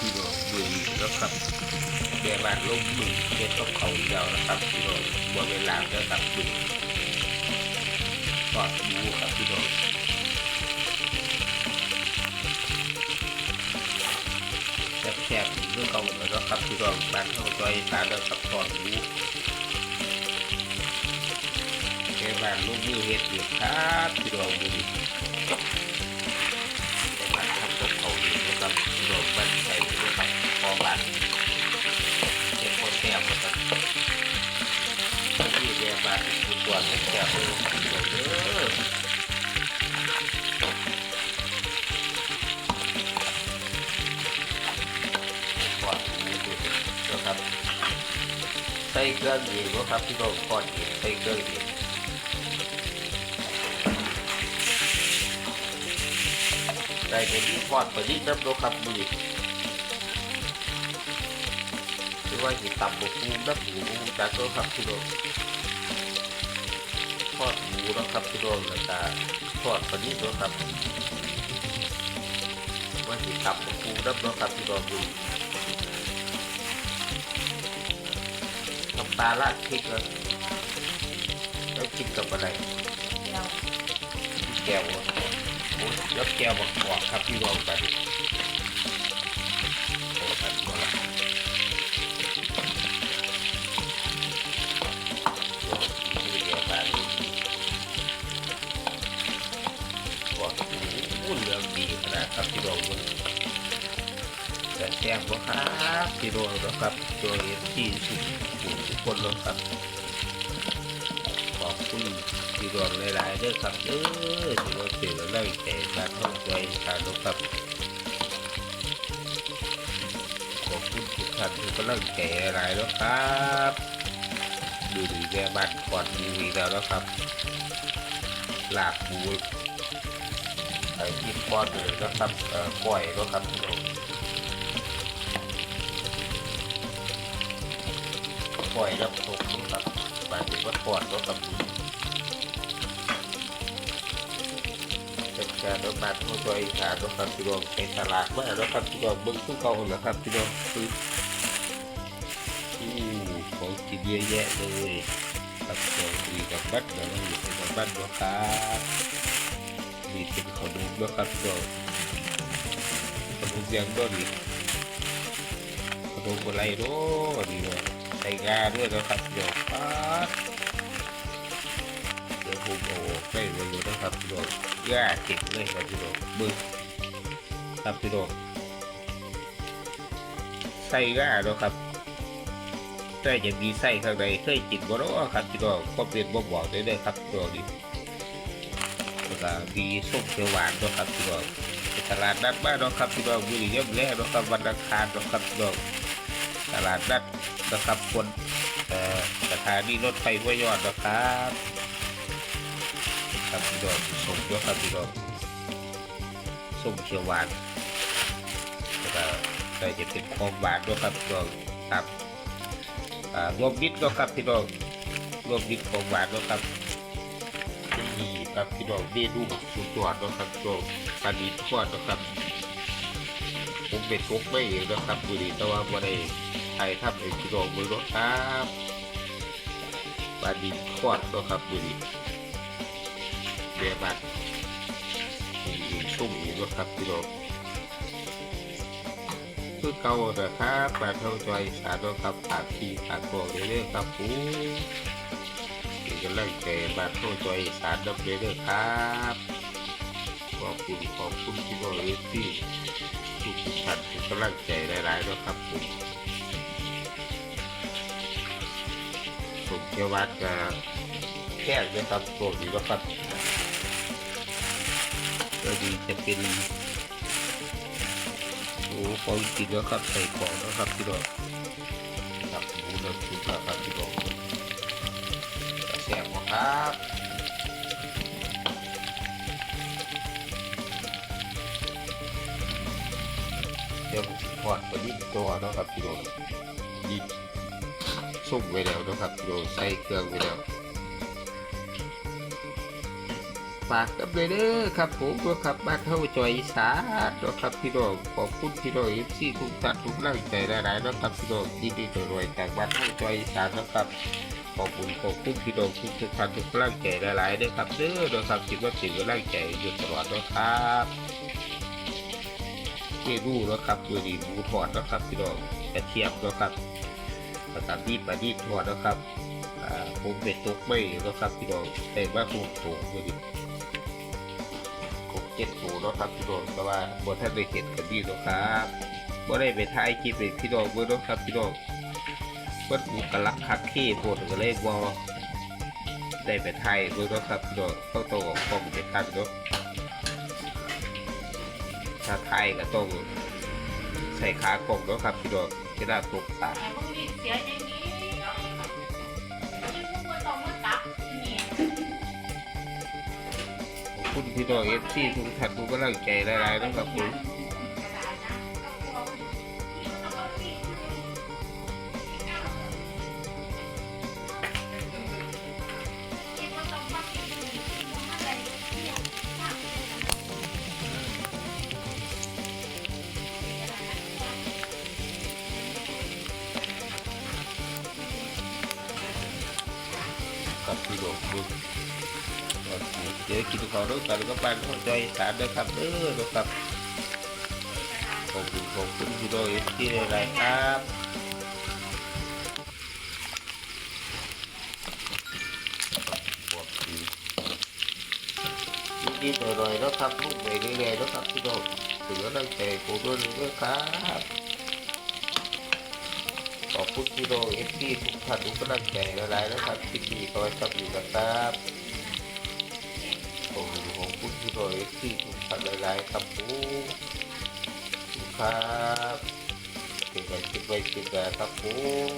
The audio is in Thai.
พี่น้องดูดีแล้วครับแม่บ้านลงมือเฮ็ดกับเขาวอีกแล้วนะครับพี่น้องบ่เวลาแล้วครับดูทอดหมูครับพี่น้องแซ่บๆเรื่องเก่าแล้วก็ครับพี่น้องบ้านเขาจอยตาแล้วครับทอดหมูแม่บ้านลงมือเฮ็ดอยู่ครับพี่น้องดู ตัวแก้วเลยครับเด้อก่อนนี้ดูนะครับใส่เครื่องดีนะครับพี่น้องก่อนดีใส่เครื่องดีได้ในที่ทอดไปที่น้ำโลครับมือหรือว่าหิตับบกมูน้ำหมูจากโลครับพี่น้อง ทอดหมูนะครับพี่น้องแล้วก็ทอดไปที่โลครับว่าหิตับบกมูน้ำโลครับพี่น้องมือน้ำปลาราดพริกแล้วแล้วกินกับอะไรแก้วอะโอ้ยยกแก้วบอกบอกครับพี่รองไป แต่แซ่บบ่ครับพี่รองนะครับโดยที่สุดทุกคนเลยครับขอบคุณที่รวมหลายๆเด้อครับเด้อที่ว่าเสียแรงใจการท่องใจทางนกครับขอบคุณทุกท่านที่กำลังใจหลายแล้วครับดูดีแม่บ้านก่อนมีวีแล้วนะครับลากบูไอ้ที่ปอดเลยนะครับก้อยแล้วครับ พี่อก้อยแล้วตกนะครับหมาถึงว่าทอดแล้วครับเป็นการรถบัสของตัวเองค่ะรถครับพี่น้องไปตลาดมาแล้วครับพี่น้องเบิ้งทุกเก่านะครับพี่น้องคืออู้ของกินเยอะแยะเลยครับของดีกับบัตรนะอยู่เป็นกับบัตรนะครับนี่เป็นขนมนะครับพี่น้องขนมยังก็ดีขนมอะไรเนาะดีเลย ใส่งาด้วยนะครับพี่น้องครับเดี๋ยวผมเอาใกล้เลยนะครับพี่น้องย่าเก็บเลยครับพี่น้องมือครับพี่น้องไส้ย่าเนาะครับไส้จะมีไส้ข้างในเคยกินบ่เนาะครับพี่น้องก็เป็นบ่บอกได้เลยครับพี่น้องนี่แล้วก็มีส้มเขียวหวานเนาะครับพี่น้องไปตลาดนัดบ้านนะครับพี่น้องมือนี้ย่ำแรกเนะครับวันอังคารนะครับพี่น้อง ตลาดนัดนะครับคนสถานีรถไฟห้วยยอดนะครับครับพี่น้องส่งยกครับพี่น้องส้มเขียวหวานแล้วก็ได้จะเป็นของหวานด้วยครับพี่น้องครับรวมมิตรก็ครับพี่น้องรวมมิตรของหวานด้วยครับนี่ครับพี่น้องเมนูสุดยอดเนาะครับพี่น้องปลาดิบทอดเนาะครับ เป็นกุ๊กไม่เองนะครับดูดีแต่ว่าวันนี้ไทยทำเองพี่น้องมือเนาะครับปลาดิบทอดเนาะครับดูดีเบียบัตอีกชุ่มอีกแล้วครับพี่น้องคือเก่านะครับบาทเท่าใจอยสาดครับปากทีปากตัวเรื่อยๆครับผู้ที่กำลังใจบาทเท่าใจอยสาดดับเรื่อยๆครับ อบคุณขอบคุณพี่น้องที่ทุกทุกท่านที่กำลังใจหลายๆแล้วครับผมผมเชื่อว่าจะแค่เลยครับโปรดดีแล้วครับก็ดีจะเป็นโอ้ของกินแล้วครับใส่ของแล้วครับพี่น้องครับหมูน้ำซุปครับพี่น้องแซ่บมากครับ เดี๋ยวผมทอดไปนิดตัวนะครับพี่น้องยิสุ่มไว้แล้วนะครับพี่น้องใส่เครื่องไว้แล้วฝากกับเลยเด้อครับผมตัวครับบ้านเฮาจอยอีสานตัวครับพี่น้องขอบคุณพี่น้องเอฟซีทุกท่านทุกกำลังใจหลายๆนะครับพี่น้องยินดีรวยจากบ้านเฮาจอยอีสานนะครับขอบคุณขอบคุณพี่น้องทุกทุกท่านทุกกำลังใจหลายๆเด้อครับเด้อนะครับคิดว่าสิ่งกำลังใจอยู่ตลอดนะครับ เมนูนะครับตัวนี้หมูทอดนะครับพี่น้องกระเทียมนะครับแล้วก็มีปลาดิบทอดนะครับผมเป็นตุกไม่แล้วครับพี่น้องแต่ว่าผมถูกเลยดิผมเจ็ดถูแล้วครับพี่น้องแต่ว่าบนท่านได้เห็นกันดีแล้วครับบ่ได้ไปถ่ายคลิปเป็นพี่น้องเบิ่งเนะครับพี่น้องวัดบุกลักคักขี้โพดก็เลยบ่ได้ไปถ่ายเบิ่งเนะครับพี่น้องต้องต้องออกกล้องไปตั้งเนาะ ถ้าถ่ายก็ต้องใส่ขากล้องเนาะครับพี่ดอกจะได้ตกตาแต่พวกนี้เสียอย่างนี้พวกต้องมาตับนี่ขอบคุณพี่น้อกเอฟซีทุกท่านทุกกำลังใจหลายๆนะครับผมับพี่น้องมึงเดี๋ยวกินข้าวด้วยกันก็บ้านเข้าใจสารนะครับเออนะครับขอบคุณขอบคุณพี่น้องเอฟซีหลายๆครับบวกดีนิดๆหน่อยๆนะครับลูกไปเรื่อยๆนะครับพี่น้องถึงกำลังใจผมด้วยนะครับ คุณพี่โดเอฟซีทุกท่านทุกกำลังใจหลายๆนะครับที่ดีคอยกับอยู่นะครับผมของคุณพี่โดเอฟซีทุกท่านหลายๆครับผมขอบคุณครับเก็บไว้เก็บไว้เก็บไว้ครับผม